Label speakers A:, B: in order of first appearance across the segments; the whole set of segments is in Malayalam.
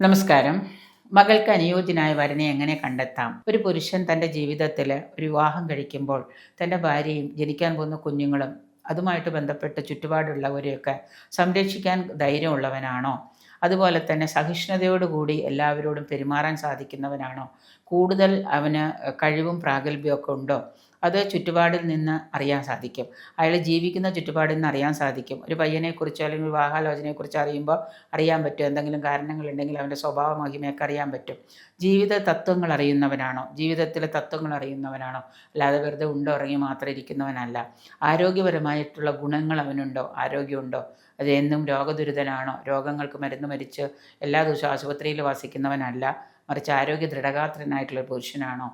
A: നമസ്കാരം. മകൾക്ക് അനുയോജ്യനായ വരനെ എങ്ങനെ കണ്ടെത്താം? ഒരു പുരുഷൻ തന്റെ ജീവിതത്തിൽ ഒരു വിവാഹം കഴിക്കുമ്പോൾ തന്റെ ഭാര്യയും ജനിക്കാൻ പോകുന്ന കുഞ്ഞുങ്ങളും അതുമായിട്ട് ബന്ധപ്പെട്ട് ചുറ്റുപാടുള്ളവരെയൊക്കെ സംരക്ഷിക്കാൻ ധൈര്യമുള്ളവനാണോ? അതുപോലെ തന്നെ സഹിഷ്ണുതയോടുകൂടി എല്ലാവരോടും പെരുമാറാൻ സാധിക്കുന്നവനാണോ? കൂടുതൽ അവന് കഴിവും പ്രാഗൽഭ്യമൊക്കെ ഉണ്ടോ? അത് ചുറ്റുപാടിൽ നിന്ന് അറിയാൻ സാധിക്കും. അയാൾ ജീവിക്കുന്ന ചുറ്റുപാടിൽ നിന്ന് അറിയാൻ സാധിക്കും. ഒരു പയ്യനെക്കുറിച്ചോ അല്ലെങ്കിൽ വിവാഹാലോചനയെക്കുറിച്ചോ അറിയുമ്പോൾ അറിയാൻ പറ്റും. എന്തെങ്കിലും കാരണങ്ങളുണ്ടെങ്കിൽ അവന്റെ സ്വഭാവ മഹിമയൊക്കെ അറിയാൻ പറ്റും. ജീവിത തത്വങ്ങൾ അറിയുന്നവനാണോ? ജീവിതത്തിലെ തത്വങ്ങൾ അറിയുന്നവനാണോ? അല്ലാതെ വെറുതെ ഉണ്ടോ ഇറങ്ങി മാത്രം ഇരിക്കുന്നവനല്ല. ആരോഗ്യപരമായിട്ടുള്ള ഗുണങ്ങൾ അവനുണ്ടോ? ആരോഗ്യമുണ്ടോ? അത് എന്നും രോഗദുരിതനാണോ? രോഗങ്ങൾക്ക് മരുന്ന് മരിച്ച് എല്ലാ ദിവസവും ആശുപത്രിയിൽ വസിക്കുന്നവനല്ല. മറിച്ച് ആരോഗ്യ ദൃഢഗാത്രനായിട്ടുള്ള പുരുഷനാണോ?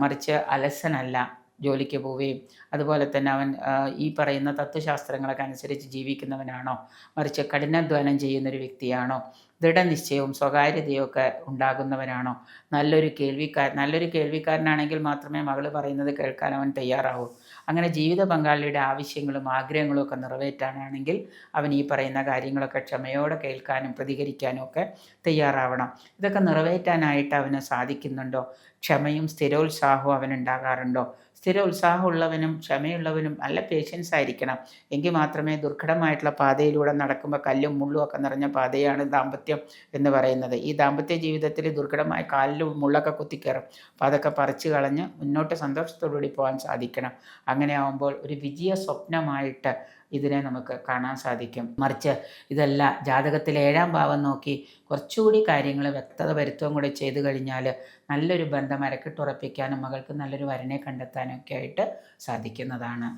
A: മറിച്ച് അലസനല്ല. ജോലിക്ക് പോവുകയും അതുപോലെ തന്നെ അവൻ ഈ പറയുന്ന തത്വശാസ്ത്രങ്ങളൊക്കെ അനുസരിച്ച് ജീവിക്കുന്നവനാണോ? മറിച്ച് കഠിനാധ്വാനം ചെയ്യുന്നൊരു വ്യക്തിയാണോ? ദൃഢനിശ്ചയവും സ്വകാര്യതയും ഒക്കെ ഉണ്ടാകുന്നവനാണോ? നല്ലൊരു കേൾവിക്കാരൻ നല്ലൊരു കേൾവിക്കാരനാണെങ്കിൽ മാത്രമേ മകൾ പറയുന്നത് കേൾക്കാൻ അവൻ തയ്യാറാവൂ. അങ്ങനെ ജീവിത പങ്കാളിയുടെ ആവശ്യങ്ങളും ആഗ്രഹങ്ങളും ഒക്കെ നിറവേറ്റാനാണെങ്കിൽ അവൻ ഈ പറയുന്ന കാര്യങ്ങളൊക്കെ ക്ഷമയോടെ കേൾക്കാനും പ്രതികരിക്കാനും ഒക്കെ തയ്യാറാവണം. ഇതൊക്കെ നിറവേറ്റാനായിട്ട് അവന് സാധിക്കുന്നുണ്ടോ? ക്ഷമയും സ്ഥിരോത്സാഹവും അവനുണ്ടാകാറുണ്ടോ? സ്ഥിര ഉത്സാഹമുള്ളവനും ക്ഷമയുള്ളവനും നല്ല പേഷ്യൻസ് ആയിരിക്കണം. എങ്കിൽ മാത്രമേ ദുർഘടമായിട്ടുള്ള പാതയിലൂടെ നടക്കുമ്പോൾ കല്ലും മുള്ളും ഒക്കെ നിറഞ്ഞ പാതയാണ് ദാമ്പത്യം എന്ന് പറയുന്നത്. ഈ ദാമ്പത്യ ജീവിതത്തിൽ ദുർഘടമായ കാലിലും മുള്ളൊക്കെ കുത്തിക്കയറും. അപ്പോൾ അതൊക്കെ പറിച്ചു കളഞ്ഞ് മുന്നോട്ട് സന്തോഷത്തോടുകൂടി പോകാൻ സാധിക്കണം. അങ്ങനെ ആവുമ്പോൾ ഒരു വിജയ സ്വപ്നമായിട്ട് ഇതിനെ നമുക്ക് കാണാൻ സാധിക്കും. മറിച്ച് ഇതല്ല ജാതകത്തിൽ ഏഴാം ഭാവം നോക്കി കുറച്ചുകൂടി കാര്യങ്ങൾ വ്യക്തത വരുത്തുകയും കൂടെ ചെയ്തു കഴിഞ്ഞാൽ നല്ലൊരു ബന്ധം അരക്കിട്ടുറപ്പിക്കാനും മകൾക്ക് നല്ലൊരു വരനെ കണ്ടെത്താനൊക്കെ ആയിട്ട് സാധിക്കുന്നതാണ്.